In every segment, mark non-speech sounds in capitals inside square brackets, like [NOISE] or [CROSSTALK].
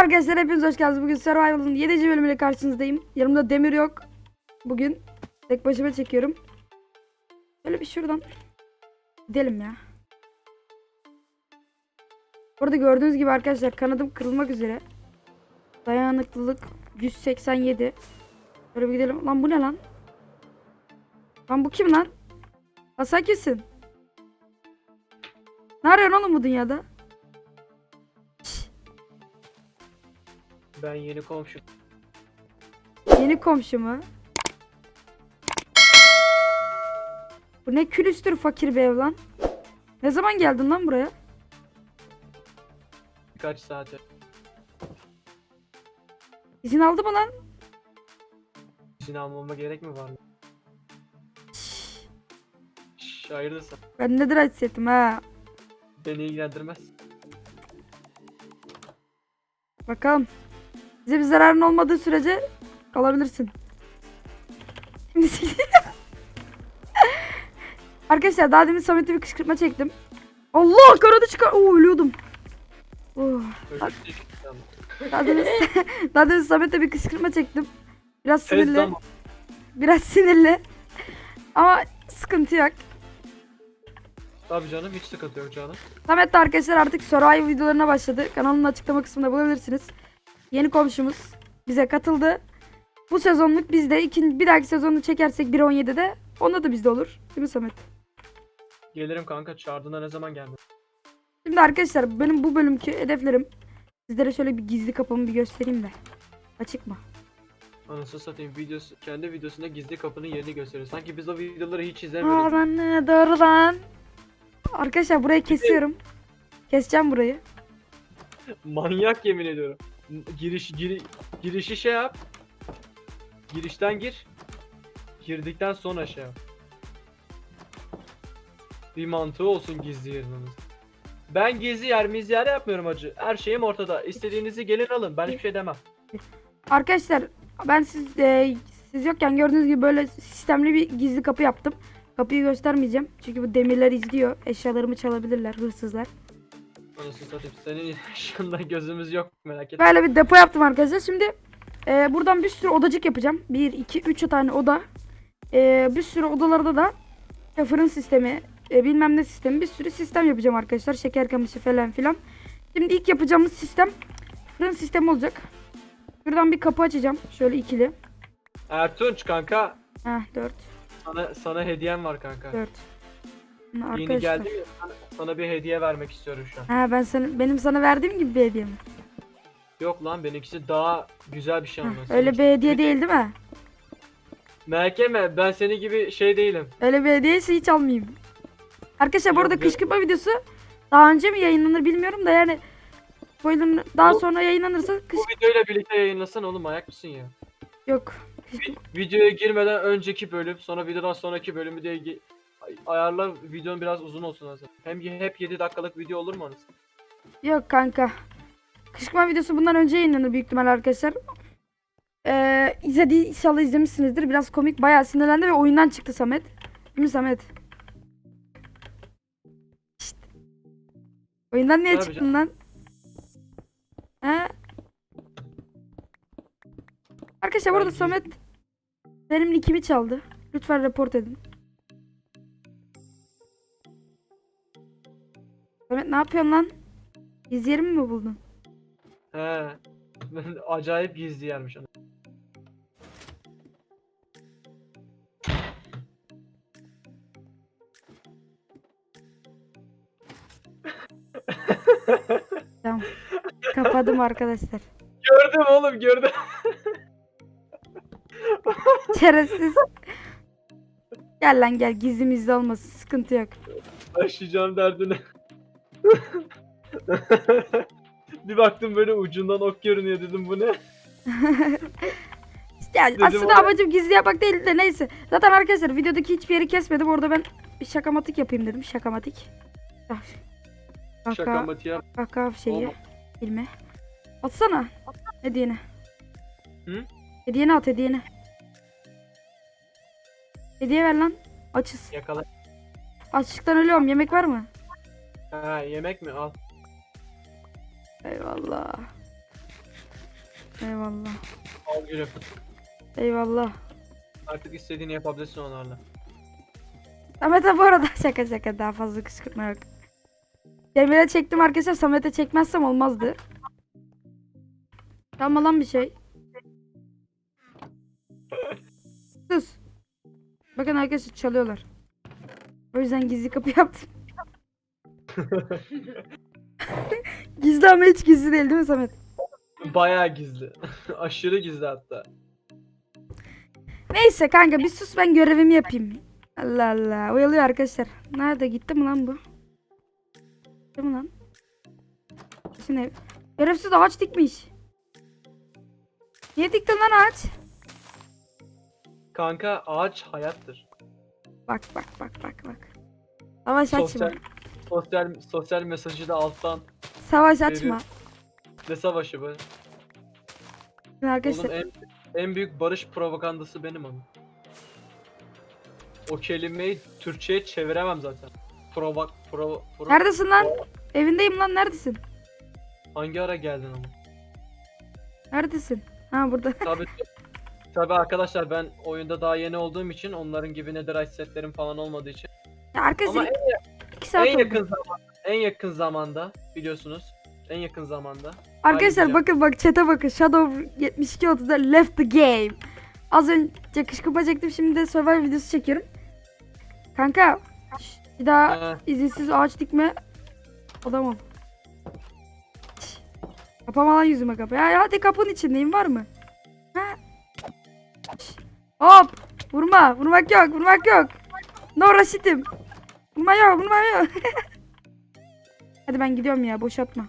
Arkadaşlar hepiniz hoş geldiniz. Bugün Survival'ın 7. bölümüyle karşınızdayım. Yanımda Demir yok. Bugün tek başıma çekiyorum. Şöyle bir şuradan gidelim ya. Burada gördüğünüz gibi arkadaşlar kanadım kırılmak üzere. Dayanıklılık 187. Şöyle bir gidelim. Lan bu ne lan? Lan bu kim lan? Ha sen kimsin? Ne arıyorsun oğlum bu dünyada? Ben yeni komşu. Yeni komşu mu? Bu ne külüstür fakir bir ev lan. Ne zaman geldin lan buraya? Birkaç saate. İzin aldı mı lan? İzin almama gerek mi var? Şşş hayırlısı. Ben nedir hissettim ha. Beni ilgilendirmez. Bakalım. Bize bir zararın olmadığı sürece kalabilirsin. Şimdi [LAUGHS] Arkadaşlar daha demin Samet'e bir kışkırtma çektim. Allah kanadı çıkar. Oo ölüyordum. Oh. Şey. Daha demin, [LAUGHS] [LAUGHS] daha demin Samet'e bir kışkırtma çektim. Biraz sinirli. Biraz sinirli. Ama sıkıntı yok. Tabii canım hiç sıkıntı yok canım. Samet de arkadaşlar artık Survival videolarına başladı. Kanalın açıklama kısmında bulabilirsiniz. Yeni komşumuz bize katıldı. Bu sezonluk bizde ikinci, bir dahaki sezonu çekersek 1.17'de onda da bizde olur. Değil mi Samet? Gelirim kanka çağırdığında ne zaman geldin? Şimdi arkadaşlar benim bu bölümkü hedeflerim sizlere şöyle bir gizli kapımı bir göstereyim de. Açık mı? Anasını satayım videosu, kendi videosunda gizli kapının yerini gösteriyor. Sanki biz o videoları hiç izlemiyoruz. Aa lan ne doğru lan. Arkadaşlar burayı kesiyorum. Keseceğim burayı. [LAUGHS] Manyak yemin ediyorum. Giriş giri, girişi şey yap. Girişten gir. Girdikten sonra şey yap. Bir mantığı olsun gizli yeriniz. Ben gizli yer miz yer yapmıyorum acı. Her şeyim ortada. İstediğinizi gelin alın. Ben hiçbir şey demem. Arkadaşlar ben siz e, siz yokken gördüğünüz gibi böyle sistemli bir gizli kapı yaptım. Kapıyı göstermeyeceğim. Çünkü bu demirler izliyor. Eşyalarımı çalabilirler hırsızlar. Anasını satayım. Senin [LAUGHS] yaşında gözümüz yok merak etme. Böyle bir depo yaptım arkadaşlar. Şimdi e, buradan bir sürü odacık yapacağım. 1, 2, 3 tane oda. E, bir sürü odalarda da e, fırın sistemi, e, bilmem ne sistemi bir sürü sistem yapacağım arkadaşlar. Şeker kamışı falan filan. Şimdi ilk yapacağımız sistem fırın sistemi olacak. Şuradan bir kapı açacağım. Şöyle ikili. Ertunç kanka. Heh 4. Sana, sana hediyem var kanka. 4. Yeni Arkadaşlar. geldim ya. Sana, sana bir hediye vermek istiyorum şu an. Ha ben sana benim sana verdiğim gibi bir hediye mi? Yok lan benimkisi daha güzel bir şey Heh, ama. öyle bir hediye değil değil mi? Merak etme ben seni gibi şey değilim. Öyle bir hediyeyse hiç almayayım. Arkadaşlar bu Yok, arada yok. kışkırtma videosu daha önce mi yayınlanır bilmiyorum da yani spoiler daha Bu- sonra yayınlanırsa kış Bu videoyla birlikte yayınlasan oğlum ayak mısın ya? yok. Videoya girmeden önceki bölüm sonra videodan sonraki bölümü diye gi- ayarla videonun biraz uzun olsun lazım. Hem hep 7 dakikalık video olur mu anasını? Yok kanka. Kışkırtma videosu bundan önce yayınlanır büyük ihtimal arkadaşlar. Ee, izledi, inşallah izlemişsinizdir. Biraz komik. Bayağı sinirlendi ve oyundan çıktı Samet. Değil mi Samet? Şşt. Oyundan niye Tabii çıktın lan? He? Arkadaşlar burada Samet benim nickimi çaldı. Lütfen report edin. Samet ne yapıyorsun lan? Gizli yerimi mi buldun? He. Acayip gizli yermiş. Tamam. Kapadım arkadaşlar. Gördüm oğlum gördüm. [LAUGHS] Şerefsiz. Gel lan gel gizli mizli olmasın sıkıntı yok. Başlayacağım derdine. [LAUGHS] bir baktım böyle ucundan ok görünüyor dedim bu ne? [LAUGHS] Ya Dedim aslında ona- amacım gizli yapmak değil de neyse. Zaten arkadaşlar videodaki hiçbir yeri kesmedim. Orada ben bir şakamatik yapayım dedim. Şakamatik. Ah. Şaka Kaka, matiya. kaka şeyi. Olma. Filmi. Atsana. Hediyeni. Hı? Hediyeni at hediyeni. Hediye ver lan. Açız. Yakala. Açlıktan ölüyorum. Yemek var mı? Ha yemek mi al. Eyvallah. Eyvallah. Al gülüm. Eyvallah. Artık istediğini yapabilirsin onlarla. Samet'e bu arada [LAUGHS] şaka şaka daha fazla kışkırtma yok. Demir'e çektim arkadaşlar. Samet'e çekmezsem olmazdı. Tamam lan bir şey. [LAUGHS] Sus. Bakın arkadaşlar çalıyorlar. O yüzden gizli kapı [LAUGHS] yaptım. [LAUGHS] gizli ama hiç gizli değil değil mi Samet? Bayağı gizli. [LAUGHS] Aşırı gizli hatta. Neyse kanka bir sus ben görevimi yapayım. Allah Allah. Oyalıyor arkadaşlar. Nerede gitti mi lan bu? Gitti mi lan? Şimdi görevsiz ağaç dikmiş. Niye diktin lan ağaç? Kanka ağaç hayattır. Bak bak bak bak bak. Savaş açma. Sosyal sosyal sosyal mesajı da alttan Savaş açma. ne savaşı Oğlum arkadaşlar en, en büyük barış propagandası benim onun. O kelimeyi Türkçe'ye çeviremem zaten. Prova, pro, pro, neredesin lan? Evindeyim lan neredesin? Hangi ara geldin ama? Neredesin? Ha burada. [LAUGHS] Tabii Tabii arkadaşlar ben oyunda daha yeni olduğum için onların gibi netherite setlerim falan olmadığı için. Ya arkadaşlar Ama en, saat en oldu. yakın zamanda, en yakın zamanda biliyorsunuz. En yakın zamanda. Arkadaşlar Ayrıca- bakın bak chat'e bakın. Shadow 7230'da left the game. Az önce kışkırtma çektim şimdi de survival videosu çekiyorum. Kanka şş, bir daha Ee, izinsiz ağaç dikme. Şş, Kapama lan yüzüme kapı. Ya hadi kapının içindeyim var mı? Ha? Şş, Hop. Vurma. Vurmak yok. Vurmak yok. No raşitim. Vurma yok. Vurma yok. [LAUGHS] hadi ben gidiyorum ya. Boşaltma.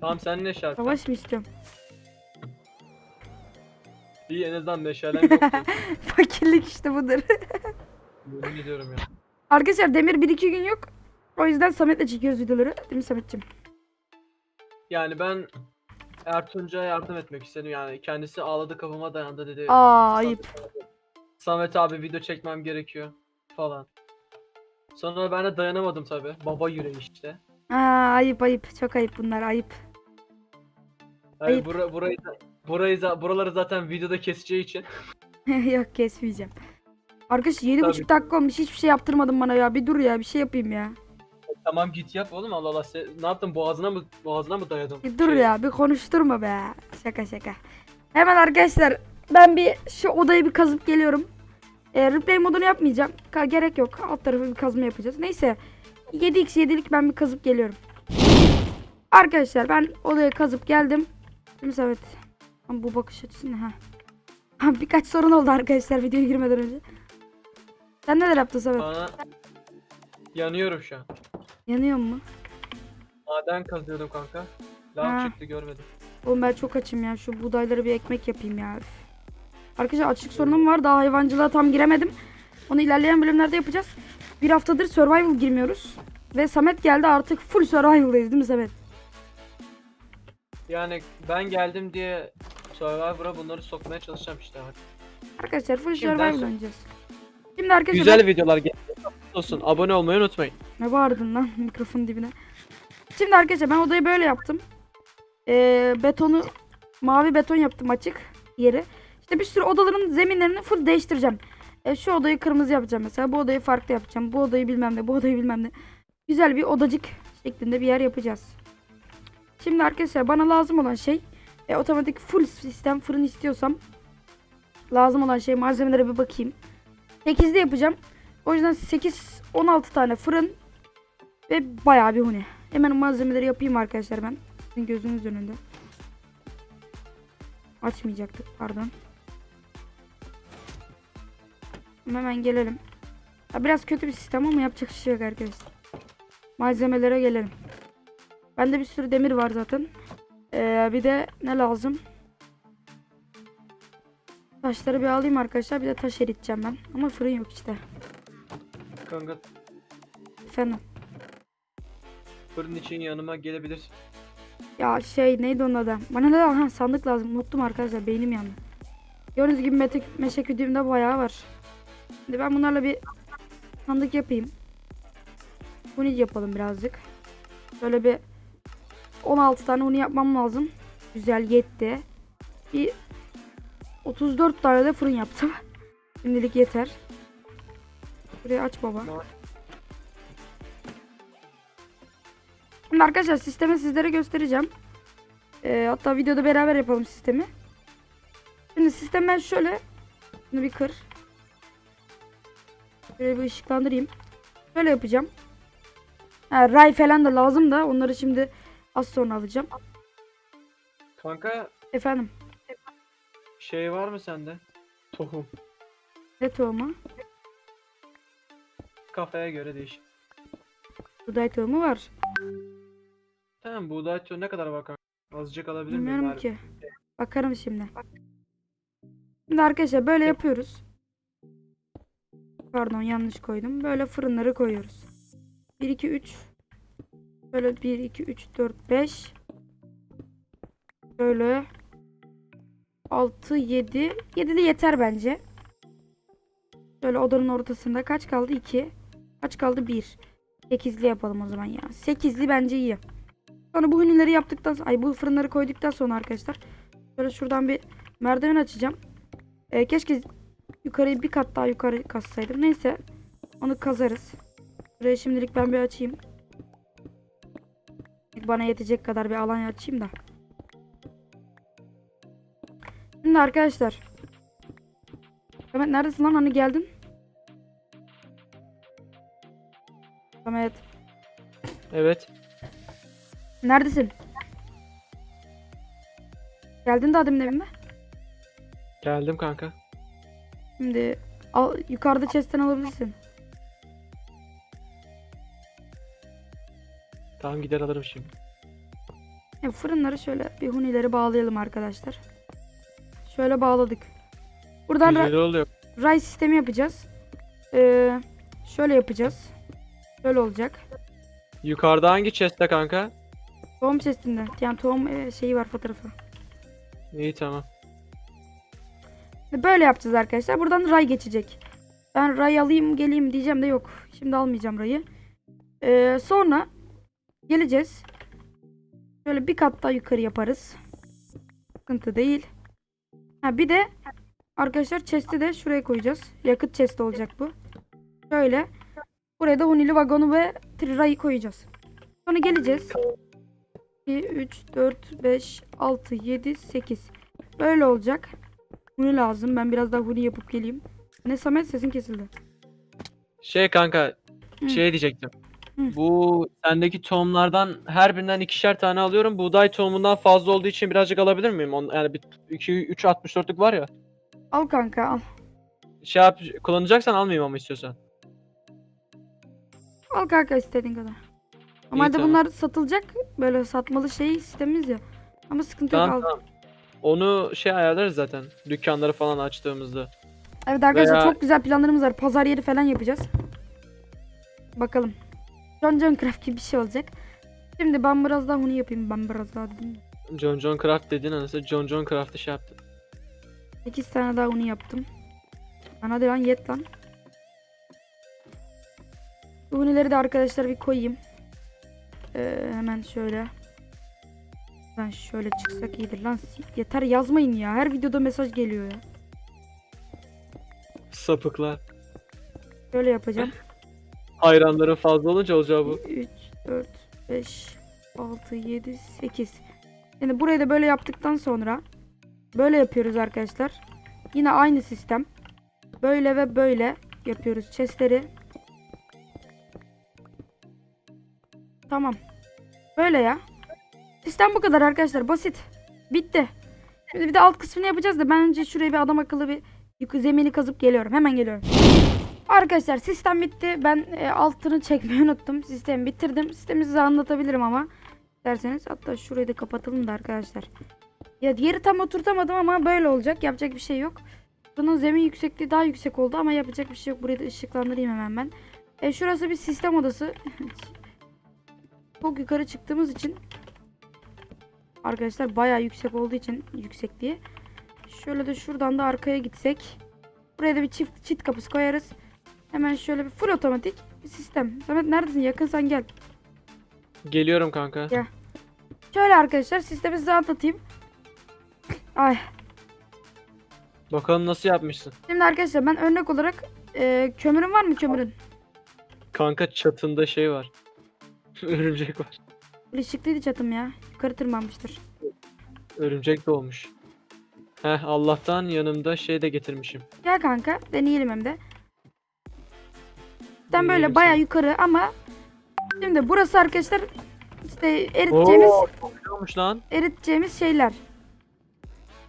tamam sen ne şarkı? Savaş mı istiyorum? İyi en azından meşalen yoktu. [LAUGHS] Fakirlik işte budur. [LAUGHS] Yemin ediyorum ya. Arkadaşlar Demir bir iki gün yok. O yüzden Samet'le çekiyoruz videoları. Değil mi Samet'ciğim? Yani ben Ertunç'a yardım etmek istedim yani. Kendisi ağladı kafama dayandı dedi. Aa ayıp. Samet abi video çekmem gerekiyor falan. Sonra ben de dayanamadım tabi. Baba yüreği işte. Aa ayıp ayıp. Çok ayıp bunlar ayıp. Yani Ayıp. bura, burayı da- burayı za- buraları zaten videoda keseceği için. [LAUGHS] yok kesmeyeceğim. Arkadaş yedi Tabii. buçuk dakika olmuş. Hiçbir şey yaptırmadın bana ya. Bir dur ya. Bir şey yapayım ya. tamam git yap oğlum Allah Allah. Sen, ne yaptın boğazına mı boğazına mı dayadın? Bir dur Şey, ya. Bir konuşturma be. Şaka şaka. Hemen arkadaşlar ben bir şu odayı bir kazıp geliyorum. E, replay modunu yapmayacağım. Ka- gerek yok. Alt tarafı bir kazma yapacağız. Neyse. 7x 7'lik ben bir kazıp geliyorum. Arkadaşlar ben odayı kazıp geldim. Samet? Ama bu bakış açısı ne Birkaç sorun oldu arkadaşlar videoya girmeden önce. Sen neler yaptın Samet? Bana yanıyorum şu an. Yanıyor mu? Maden kazıyordum kanka. Lav Ha. çıktı görmedim. Oğlum ben çok açım ya. Şu buğdayları bir ekmek yapayım ya. Üf. Arkadaşlar açlık sorunum var. Daha hayvancılığa tam giremedim. Onu ilerleyen bölümlerde yapacağız. Bir haftadır survival girmiyoruz. Ve Samet geldi artık full survival'dayız değil mi Samet? Yani ben geldim diye Survivor'a bunları sokmaya çalışacağım işte. Arkadaşlar full Şimdiden survival sonra. oynayacağız. Şimdi arkadaşlar Güzel videolar geliyor. olsun. Abone olmayı unutmayın. Ne bağırdın lan [LAUGHS] mikrofonun dibine. Şimdi arkadaşlar ben odayı böyle yaptım. Ee, betonu mavi beton yaptım açık yeri. İşte bir sürü odaların zeminlerini full değiştireceğim. Ee, şu odayı kırmızı yapacağım mesela. Bu odayı farklı yapacağım. Bu odayı bilmem ne. Bu odayı bilmem ne. Güzel bir odacık şeklinde bir yer yapacağız. Şimdi arkadaşlar bana lazım olan şey e, otomatik full sistem fırın istiyorsam lazım olan şey malzemelere bir bakayım. 8'de yapacağım. O yüzden 8 16 tane fırın ve bayağı bir huni. Hemen malzemeleri yapayım arkadaşlar ben. Sizin gözünüz önünde. Açmayacaktık pardon. Hemen gelelim. Ya biraz kötü bir sistem ama yapacak bir şey yok arkadaşlar. Malzemelere gelelim. Bende bir sürü demir var zaten. Ee, bir de ne lazım? Taşları bir alayım arkadaşlar. Bir de taş eriteceğim ben. Ama fırın yok işte. Kanka Efendim. fırın için yanıma gelebilirsin. Ya şey neydi onun adı? Bana ne lazım? Ha, sandık lazım. Unuttum arkadaşlar. Beynim yandı. Gördüğünüz gibi mete, meşe kütüğümde bayağı var. Şimdi ben bunlarla bir sandık yapayım. Huni yapalım birazcık. Böyle bir 16 tane huni yapmam lazım. Güzel yetti. Bir 34 tane de fırın yaptım. [LAUGHS] Şimdilik yeter. Burayı aç baba. Şimdi arkadaşlar sistemi sizlere göstereceğim. Ee, hatta videoda beraber yapalım sistemi. Şimdi sistem ben şöyle. Bunu bir kır. Şöyle bir ışıklandırayım. Şöyle yapacağım. Ha, ray falan da lazım da onları şimdi az sonra alacağım. Kanka Efendim şey var mı sende? Tohum. ne tohumu? Kafaya göre değişik. Buğday tohumu var. Tamam buğday tohumu ne kadar var kanka? Azıcık alabilir miyim? Bilmiyorum bari? ki. Bakarım şimdi. Şimdi arkadaşlar böyle yapıyoruz. Pardon yanlış koydum. Böyle fırınları koyuyoruz. 1 2 3 Böyle 1 2 3 4 5 Böyle 6 7 7 de yeter bence. Böyle odanın ortasında kaç kaldı? 2. Kaç kaldı? 1. 8'li yapalım o zaman ya. 8'li bence iyi. Sonra bu hunileri yaptıktan sonra, ay bu fırınları koyduktan sonra arkadaşlar böyle şuradan bir merdiven açacağım. Ee, keşke yukarıyı bir kat daha yukarı kazsaydım. Neyse onu kazarız. Buraya şimdilik ben bir açayım. Bana yetecek kadar bir alan açayım da. Şimdi arkadaşlar. Samet neredesin lan hani geldin? Samet Evet. neredesin? Geldin daha demin evime. Geldim kanka. Şimdi al, yukarıda chest'ten alabilirsin. Tamam gider alırım şimdi. Ya fırınları şöyle bir hunileri bağlayalım arkadaşlar. Şöyle bağladık. Buradan ra- Güzel oluyor. ray sistemi yapacağız. Ee, şöyle yapacağız. Şöyle olacak. Yukarıda hangi chest'te kanka? Tohum chest'inde. Yani tohum e, şeyi var fotoğrafı. İyi tamam. Şimdi Böyle yapacağız arkadaşlar. Buradan ray geçecek. Ben ray alayım geleyim diyeceğim de yok. Şimdi almayacağım rayı. Ee, sonra geleceğiz. Şöyle bir kat daha yukarı yaparız. Sıkıntı değil. Ha bir de arkadaşlar chest'i de şuraya koyacağız. Yakıt chest olacak bu. Şöyle. Buraya da hunili vagonu ve tri- rayı koyacağız. Sonra geleceğiz. 2, 3, 4, 5, 6, 7, 8. Böyle olacak. Huni lazım. Ben biraz daha huni yapıp geleyim. Ne Samet sesin kesildi. Şey kanka Hı. şey diyecektim. Hı. Bu sendeki tohumlardan her birinden ikişer tane alıyorum. Buğday tohumundan fazla olduğu için birazcık alabilir miyim? On, yani bir 2 3 64'lük var ya. Al kanka al. Şey yap kullanacaksan almayayım ama istiyorsan. Al kanka istediğin kadar. Ama İyi, de tamam. bunlar satılacak. Böyle satmalı şey sistemimiz ya. Ama sıkıntı yok Tamam al. tamam. Onu şey ayarlarız zaten. Dükkanları falan açtığımızda. Evet arkadaşlar Veya- çok güzel planlarımız var. Pazar yeri falan yapacağız. Bakalım. John John Craft gibi bir şey olacak. Şimdi ben biraz daha huni yapayım. Ben biraz daha dedim. John John Craft dediğin anası John John Craft'ı şey yaptı. 8 tane daha huni yaptım. Lan hadi lan yet lan. Bu hunileri de arkadaşlar bir koyayım. Ee, hemen şöyle. Ben şöyle çıksak iyidir lan. Yeter yazmayın ya. Her videoda mesaj geliyor ya. Sapıklar. Şöyle yapacağım. [LAUGHS] Hayranların fazla olunca olacağı bu. 3, 4, 5, 6, 7, 8. Şimdi burayı da böyle yaptıktan sonra böyle yapıyoruz arkadaşlar. Yine aynı sistem. Böyle ve böyle yapıyoruz chestleri. Tamam. Böyle ya. Sistem bu kadar arkadaşlar. Basit. Bitti. Şimdi bir de alt kısmını yapacağız da ben önce şuraya bir adam akıllı bir zemini kazıp geliyorum. Hemen geliyorum. Arkadaşlar sistem bitti. Ben e, altını çekmeyi unuttum. Sistemi bitirdim. Sistemi size anlatabilirim ama derseniz hatta şurayı da kapatalım da arkadaşlar. Ya yeri tam oturtamadım ama böyle olacak. Yapacak bir şey yok. Bunun zemin yüksekliği daha yüksek oldu ama yapacak bir şey yok. Burayı da ışıklandırayım hemen ben. E, şurası bir sistem odası. [LAUGHS] Çok yukarı çıktığımız için arkadaşlar bayağı yüksek olduğu için yüksekliği. Şöyle de şuradan da arkaya gitsek. Buraya da bir çift çit kapısı koyarız. Hemen şöyle bir full otomatik bir sistem. Samet neredesin? Yakınsan gel. Geliyorum kanka. Ya. Şöyle arkadaşlar sistemi size anlatayım. Ay. Bakalım nasıl yapmışsın. Şimdi arkadaşlar ben örnek olarak e, kömürün var mı kömürün? Kanka çatında şey var. [LAUGHS] Örümcek var. Işıklıydı çatım ya. Yukarı tırmanmıştır. Örümcek doğmuş. Heh Allah'tan yanımda şey de getirmişim. Gel kanka deneyelim hem de. Sen böyle Deneyelim baya yukarı ama şimdi burası arkadaşlar işte eriteceğimiz Oo, çok olmuş lan. eriteceğimiz şeyler.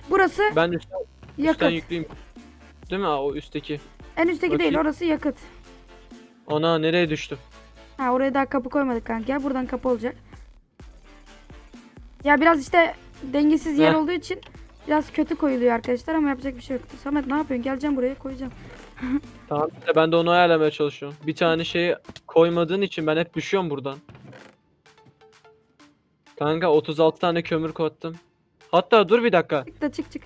Burası Ben üstten, üstten yakıt. yükleyeyim. Değil mi? Aa, o üstteki. En üstteki değil Bakayım. orası yakıt. Ana nereye düştüm? Ha oraya daha kapı koymadık kanka. Ya buradan kapı olacak. Ya biraz işte dengesiz yer Heh. olduğu için biraz kötü koyuluyor arkadaşlar ama yapacak bir şey yok. Samet ne yapıyorsun? Geleceğim buraya koyacağım. [LAUGHS] Tamam işte ben de onu ayarlamaya çalışıyorum. Bir tane şey koymadığın için ben hep düşüyorum buradan. Kanka 36 tane kömür koydum. Hatta dur bir dakika. Çık da çık çık.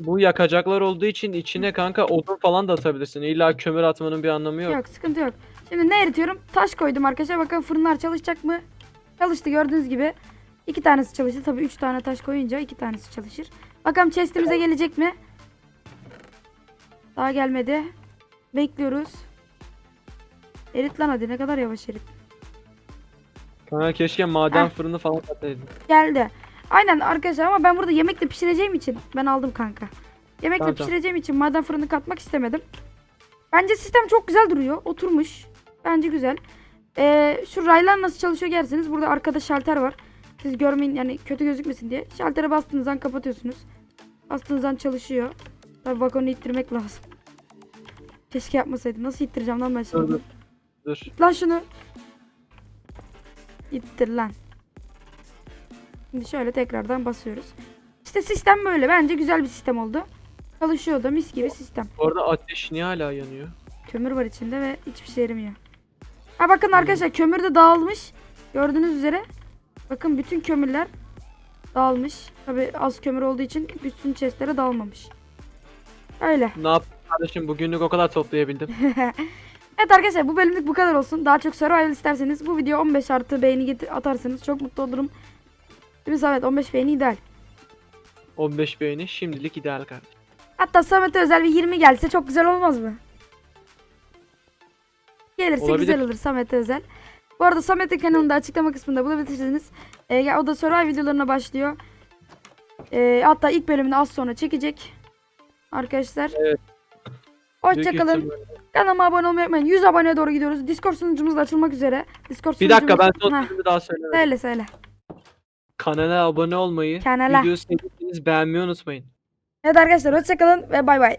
Bu yakacaklar olduğu için içine kanka odun falan da atabilirsin. İlla kömür atmanın bir anlamı yok. Yok sıkıntı yok. Şimdi ne eritiyorum? Taş koydum arkadaşlar. Bakın fırınlar çalışacak mı? Çalıştı gördüğünüz gibi. İki tanesi çalıştı. Tabii üç tane taş koyunca iki tanesi çalışır. Bakalım chestimize gelecek mi? Daha gelmedi. Bekliyoruz. Erit lan hadi ne kadar yavaş erit. Kanka keşke maden Heh. fırını falan ataydın. Geldi. Aynen arkadaşlar ama ben burada yemekle pişireceğim için ben aldım kanka. Yemekle Tamam, pişireceğim için maden fırını katmak istemedim. Bence sistem çok güzel duruyor. Oturmuş. Bence güzel. Ee, şu raylar nasıl çalışıyor derseniz burada arkada şalter var. Siz görmeyin yani kötü gözükmesin diye. Şaltere bastığınız an kapatıyorsunuz. Bastığınız an çalışıyor. Tabii vagonu ittirmek lazım. Keşke yapmasaydım. Nasıl ittireceğim lan ben şimdi? Dur? Dur. Lan şunu. İttir lan. Şimdi şöyle tekrardan basıyoruz. İşte sistem böyle. Bence güzel bir sistem oldu. Çalışıyor da mis gibi sistem. Bu arada ateş niye hala yanıyor? Kömür var içinde ve hiçbir şey yaramıyor. Ha bakın arkadaşlar kömür de dağılmış. Gördüğünüz üzere. Bakın bütün kömürler dağılmış. Tabi az kömür olduğu için bütün chestlere dağılmamış. Öyle. Ne yaptın kardeşim bugünlük o kadar toplayabildim. [LAUGHS] Evet arkadaşlar bu bölümlük bu kadar olsun. Daha çok survival isterseniz bu video 15 artı beğeni getir atarsanız çok mutlu olurum. Değil mi Samet? 15 beğeni ideal. 15 beğeni şimdilik ideal kardeşim. Hatta Samet'e özel bir 20 gelse çok güzel olmaz mı? Gelirse Olabilir. güzel olur Samet'e özel. Bu arada Samet'in kanalında açıklama kısmında bulabilirsiniz. Ee, ya o da survival videolarına başlıyor. Ee, hatta ilk bölümünü az sonra çekecek. Arkadaşlar. Evet. Hoşçakalın. Kanalıma abone olmayı unutmayın. 100 aboneye doğru gidiyoruz. Discord sunucumuz da açılmak üzere. Discord Bir dakika ben son sözümü daha söylemedim. Söyle söyle. Kanala abone olmayı, Kanala. videoyu sevdiyseniz beğenmeyi unutmayın. Evet arkadaşlar hoşçakalın ve bay bay.